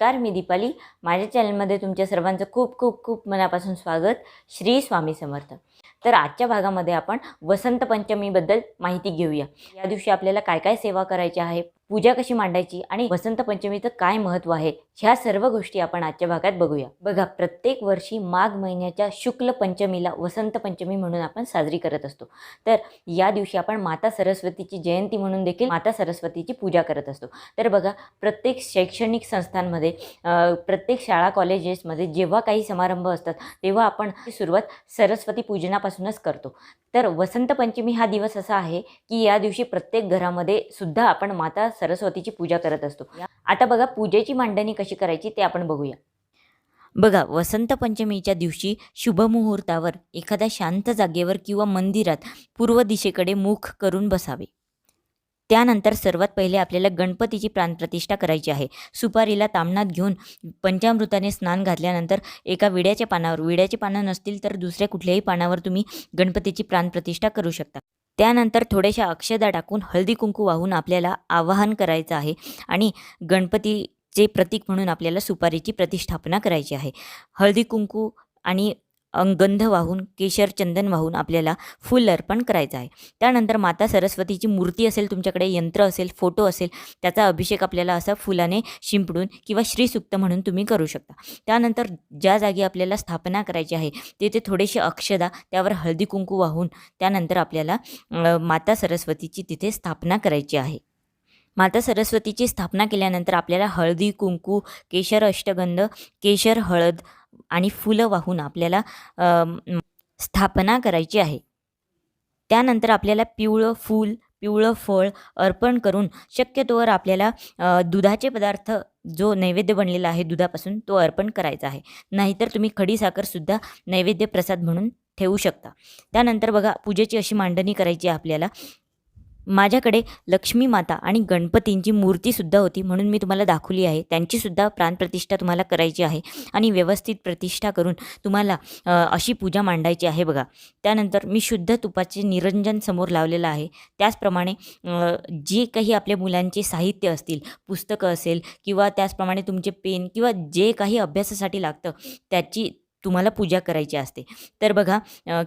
नमस्कार मी दीपाली. माझ्या चॅनलमध्ये तुमच्या सर्वांचं खूप खूप खूप मनापासून स्वागत. श्री स्वामी समर्थ. तर आजच्या भागामध्ये आपण वसंत पंचमीबद्दल माहिती घेऊया. या दिवशी आपल्याला काय काय सेवा करायची आहे? पूजा कशी मांडायची आणि वसंत पंचमीचं काय महत्त्व आहे ह्या सर्व गोष्टी आपण आजच्या भागात बघूया. बघा प्रत्येक वर्षी माघ महिन्याच्या शुक्ल पंचमीला वसंत पंचमी म्हणून आपण साजरी करत असतो. तर या दिवशी आपण माता सरस्वतीची जयंती म्हणून देखील माता सरस्वतीची पूजा करत असतो. तर बघा प्रत्येक शैक्षणिक संस्थांमध्ये प्रत्येक शाळा कॉलेजेसमध्ये जेव्हा काही समारंभ असतात तेव्हा आपण सुरुवात सरस्वती पूजनापासूनच करतो. तर वसंत पंचमी हा दिवस असा आहे की या दिवशी प्रत्येक घरामध्ये सुद्धा आपण माता सरस्वतीची पूजा करत असतो. आता बघा पूजेची मांडणी कशी करायची ते आपण बघूया. बघा वसंत पंचमीच्या दिवशी शुभमुहूर्तावर एखाद्या शांत जागेवर किंवा मंदिरात पूर्व दिशेकडे मुख करून बसावे. त्यानंतर सर्वात पहिले आपल्याला गणपतीची प्राणप्रतिष्ठा करायची आहे. सुपारीला तामणात घेऊन पंचामृताने स्नान घातल्यानंतर एका विड्याच्या पानावर विड्याची पानं नसतील तर दुसऱ्या कुठल्याही पानावर तुम्ही गणपतीची प्राणप्रतिष्ठा करू शकता. त्यानंतर थोड्याशा अक्षदा टाकून हळदी कुंकू वाहून आपल्याला आवाहन करायचं आहे आणि गणपतीचे प्रतीक म्हणून आपल्याला सुपारीची प्रतिष्ठापना करायची आहे. हळदी कुंकू आणि गंध वाहून केशर चंदन वाहून आपल्याला फुल अर्पण करायचं आहे. त्यानंतर माता सरस्वतीची मूर्ती असेल तुमच्याकडे यंत्र असेल फोटो असेल त्याचा अभिषेक आपल्याला असा फुलाने शिंपडून किंवा श्रीसुक्त म्हणून तुम्ही करू शकता. त्यानंतर ज्या जागी आपल्याला स्थापना करायची आहे तिथे थोडेसे अक्षदा त्यावर हळदी कुंकू वाहून त्यानंतर आपल्याला माता सरस्वतीची तिथे स्थापना करायची आहे. माता सरस्वतीची स्थापना केल्यानंतर आपल्याला हळदी कुंकू केशर अष्टगंध केशर हळद आणि फुलं वाहून आपल्याला स्थापना करायची आहे. त्यानंतर आपल्याला पिवळं फूल पिवळं फळ अर्पण करून शक्यतोवर आपल्याला दुधाचे पदार्थ जो नैवेद्य बनलेला आहे दुधापासून तो अर्पण करायचा आहे. नाहीतर तुम्ही खडी साखरसुद्धा नैवेद्य प्रसाद म्हणून ठेवू शकता. त्यानंतर बघा पूजेची अशी मांडणी करायची आहे आपल्याला. माझ्याकडे लक्ष्मी माता आणि गणपतींची मूर्तीसुद्धा होती म्हणून मी तुम्हाला दाखवली आहे. त्यांचीसुद्धा प्राणप्रतिष्ठा तुम्हाला करायची आहे आणि व्यवस्थित प्रतिष्ठा करून तुम्हाला अशी पूजा मांडायची आहे बघा. त्यानंतर मी शुद्ध तुपाचे निरंजन समोर लावलेलं आहे. त्याचप्रमाणे जे काही आपल्या मुलांचे साहित्य असतील पुस्तकं असेल किंवा त्याचप्रमाणे तुमचे पेन किंवा जे काही अभ्यासासाठी लागतं त्याची तुम्हाला पूजा करायची असते. तर बघा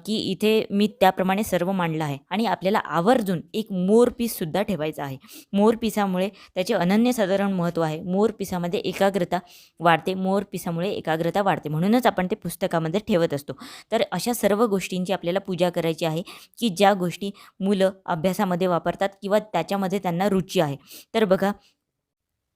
की इथे मी त्याप्रमाणे सर्व मांडलं आहे आणि आपल्याला आवर्जून एक मोरपीससुद्धा ठेवायचा आहे. मोरपिसामुळे त्याचे अनन्यसाधारण महत्त्व आहे. मोरपिसामध्ये एकाग्रता वाढते. मोरपिसामुळे एकाग्रता वाढते. म्हणूनच आपण ते पुस्तकामध्ये ठेवत असतो. तर अशा सर्व गोष्टींची आपल्याला पूजा करायची आहे की ज्या गोष्टी मुलं अभ्यासामध्ये वापरतात किंवा त्याच्यामध्ये त्यांना रुची आहे. तर बघा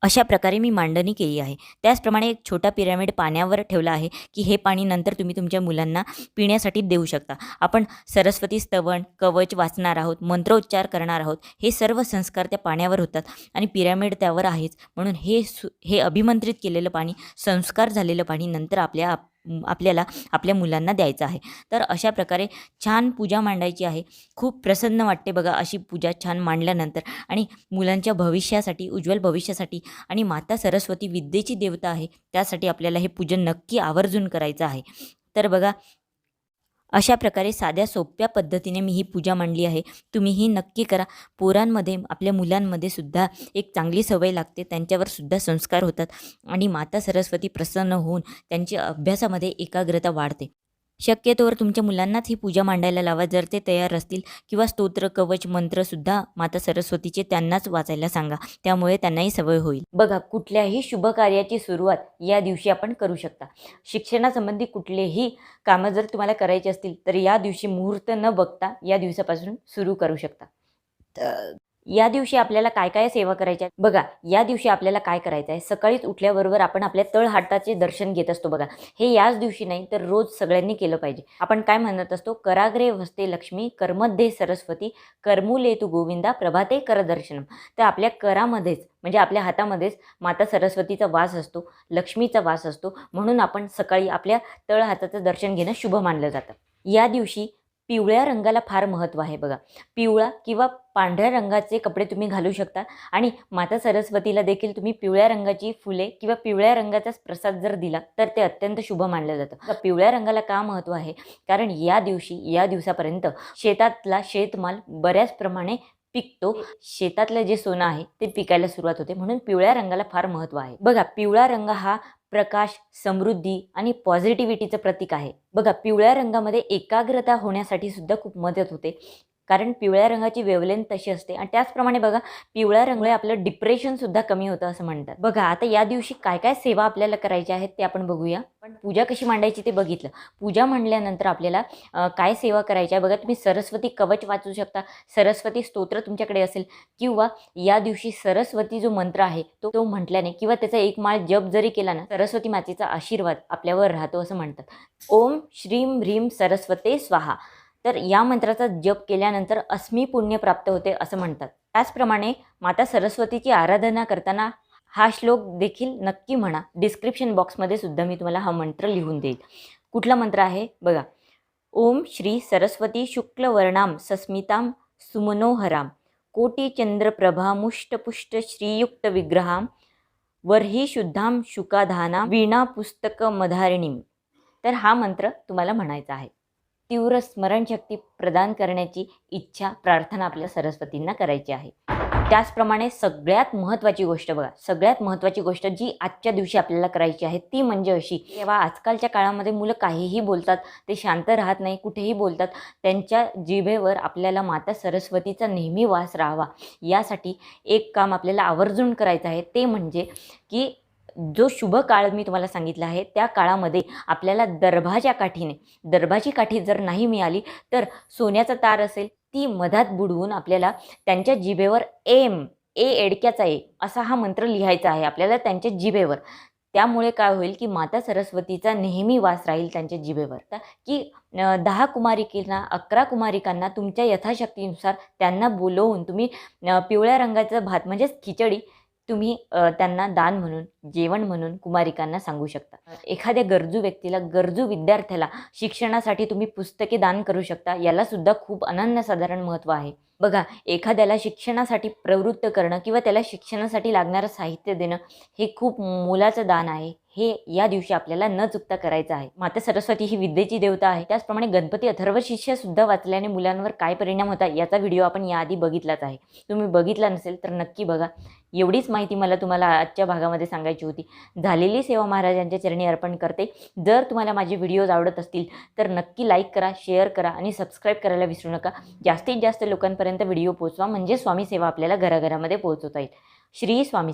अशा प्रकारे मी मांडणी केली आहे. त्याचप्रमाणे एक छोटा पिरॅमिड पाण्यावर ठेवला आहे की हे पाणी नंतर तुम्ही तुमच्या मुलांना पिण्यासाठी देऊ शकता. आपण सरस्वती स्तवन कवच वाचणार आहोत मंत्रोच्चार करणार आहोत हे सर्व संस्कार त्या पाण्यावर होतात आणि पिरॅमिड त्यावर आहेच. म्हणून हे सु हे अभिमंत्रित केलेलं पाणी संस्कार झालेलं पाणी नंतर आपल्या आप- आपल्याला आपल्या मुलांना द्यायचं आहे. तर अशा प्रकारे छान पूजा मांडायची आहे. खूप प्रसन्न वाटते बघा अशी पूजा छान मांडल्यानंतर. आणि मुलांच्या भविष्यासाठी उज्ज्वल भविष्यासाठी आणि माता सरस्वती विद्येची देवता आहे त्यासाठी आपल्याला हे पूजन नक्की आवर्जून करायचं आहे. तर बघा अशा प्रकारे साध्या सोप्या पद्धतीने मी ही पूजा मांडली आहे. तुम्ही ही नक्की करा. पोरांमध्ये आपल्या मुलांमध्ये सुद्धा एक चांगली सवय लागते. त्यांच्यावर सुद्धा संस्कार होतात आणि माता सरस्वती प्रसन्न होऊन त्यांची अभ्यासामध्ये एकाग्रता वाढते. शक्यतोवर तुमच्या मुलांनाच ही पूजा मांडायला लावा. जर ते तयार असतील किंवा स्तोत्र कवच मंत्रसुद्धा माता सरस्वतीचे त्यांनाच वाचायला सांगा. त्यामुळे त्यांनाही सवय होईल. बघा कुठल्याही शुभ कार्याची सुरुवात या दिवशी आपण करू शकता. शिक्षणासंबंधी कुठलेही कामं जर तुम्हाला करायची असतील तर या दिवशी मुहूर्त न बघता या दिवसापासून सुरू करू शकता. तर या दिवशी आपल्याला काय काय सेवा करायच्या? आहेत? बघा या दिवशी आपल्याला काय करायचं आहे? सकाळीच उठल्याबरोबर आपण आपल्या तळहाटाचे दर्शन घेत असतो बघा. हे याच दिवशी नाही तर रोज सगळ्यांनी केलं पाहिजे. आपण काय म्हणत असतो? कराग्रे वस्ते लक्ष्मी कर्मध्ये सरस्वती कर्मुले तू गोविंदा प्रभाते करदर्शनम तर आपल्या करामध्येच म्हणजे आपल्या हातामध्येच माता सरस्वतीचा वास असतो लक्ष्मीचा वास असतो. म्हणून आपण सकाळी आपल्या तळहाताचं दर्शन घेणं शुभ मानलं जातं. या दिवशी पिवळ्या रंगाला फार महत्त्व आहे बघा. पिवळा किंवा पांढऱ्या रंगाचे कपडे तुम्ही घालू शकता आणि माता सरस्वतीला देखील तुम्ही पिवळ्या रंगाची फुले किंवा पिवळ्या रंगाचाच प्रसाद जर दिला तर ते अत्यंत शुभ मानलं जातं. पिवळ्या रंगाला का महत्त्व आहे? कारण या दिवशी या दिवसापर्यंत शेतातला शेतमाल बऱ्याच प्रमाणे पिकतो. शेतातलं जे सोनं आहे ते पिकायला सुरुवात होते. म्हणून पिवळ्या रंगाला फार महत्त्व आहे. बघा पिवळा रंग हा प्रकाश समृद्धी आणि पॉझिटिव्हिटीचं प्रतीक आहे. बघा पिवळ्या रंगामध्ये एकाग्रता होण्यासाठी सुद्धा खूप मदत होते. कारण पिवळ्या रंगाची वेवलेंथ तशी असते आणि त्याचप्रमाणे बघा पिवळ्या रंगामुळे आपलं डिप्रेशन सुद्धा कमी होतं असं म्हणतात. बघा आता या दिवशी काय काय सेवा आपल्याला करायच्या आहेत ते आपण बघूया. पूजा कशी मांडायची ते बघितलं. पूजा मांडल्यानंतर आपल्याला काय सेवा करायच्या आहे? बघा तुम्ही सरस्वती कवच वाचू शकता. सरस्वती स्तोत्र तुमच्याकडे असेल किंवा या दिवशी सरस्वती जो मंत्र आहे तो तो म्हटल्याने किंवा त्याचा एक माळ जप जरी केला ना सरस्वती मातेचा आशीर्वाद आपल्यावर राहतो असं म्हणतात. ओम श्रीम ह्रीम सरस्वते स्वाहा. तर या मंत्राचा जप केल्यानंतर अस्मी पुण्य प्राप्त होते असं म्हणतात. त्याचप्रमाणे माता सरस्वतीची आराधना करताना हा श्लोक देखील नक्की म्हणा. डिस्क्रिप्शन बॉक्समध्ये सुद्धा मी तुम्हाला हा मंत्र लिहून देईल. कुठला मंत्र आहे? बघा. ओम श्री सरस्वती शुक्लवर्णाम सस्मिताम सुमनोहराम कोटिचंद्रप्रभा मुष्टपुष्ट श्रीयुक्त विग्रहाम वर्ही शुद्धाम शुकाधाना वीणा पुस्तक मधारिणीम तर हा मंत्र तुम्हाला म्हणायचा आहे. तीव्र स्मरणशक्ती प्रदान करण्याची इच्छा प्रार्थना आपल्या सरस्वतींना करायची आहे. त्याचप्रमाणे सगळ्यात महत्त्वाची गोष्ट बघा सगळ्यात महत्त्वाची गोष्ट जी आजच्या दिवशी आपल्याला करायची आहे ती म्हणजे अशी तेव्हा आजकालच्या काळामध्ये मुलं काहीही बोलतात ते शांत राहत नाही कुठेही बोलतात त्यांच्या जिभेवर आपल्याला माता सरस्वतीचा नेहमी वास राहावा. यासाठी एक काम आपल्याला आवर्जून करायचं आहे ते म्हणजे की जो शुभ काळ मी तुम्हाला सांगितला आहे त्या काळामध्ये आपल्याला दर्भाच्या काठीने दर्भाची काठी जर नाही मिळाली तर सोन्याचा तार असेल ती मधात बुडवून आपल्याला त्यांच्या जिभेवर एम ए एडक्याचा ए असा हा मंत्र लिहायचा आहे आपल्याला त्यांच्या जिभेवर. त्यामुळे काय होईल की माता सरस्वतीचा नेहमी वास राहील त्यांच्या जिभेवर. तर की दहा कुमारिकांना अकरा कुमारिकांना तुमच्या यथाशक्तीनुसार त्यांना बोलवून तुम्ही पिवळ्या रंगाचं भात म्हणजेच खिचडी तुम्ही त्यांना दान म्हणून जेवण म्हणून कुमारिकांना सांगू शकता. एखाद्या गरजू व्यक्तीला गरजू विद्यार्थ्याला शिक्षणासाठी तुम्ही पुस्तके दान करू शकता याला सुद्धा खूप अनन्यसाधारण महत्त्व आहे. बघा एखाद्याला शिक्षणासाठी प्रवृत्त करणं किंवा त्याला शिक्षणासाठी लागणारं साहित्य देणं हे खूप मोलाचं दान आहे. हे या दिवशी आपल्याला न चुकता करायचं आहे. माता सरस्वती ही विद्येची देवता आहे. त्याचप्रमाणे गणपती अथर्व शिष्य सुद्धा वाचल्याने मुलांवर काय परिणाम होता याचा व्हिडिओ आपण याआधी बघितलाच आहे. तुम्ही बघितला नसेल तर नक्की बघा. एवढीच माहिती मला तुम्हाला आजच्या भागामध्ये सांगायची होती. झालेली सेवा महाराजांच्या चरणी अर्पण करते. जर तुम्हाला माझे व्हिडिओज आवडत असतील तर नक्की लाईक करा शेअर करा आणि सबस्क्राईब करायला विसरू नका. जास्तीत जास्त लोकांपर्यंत व्हिडिओ पोचवा म्हणजे स्वामी सेवा आपल्याला घराघरामध्ये पोहोचवता येईल. श्री स्वामी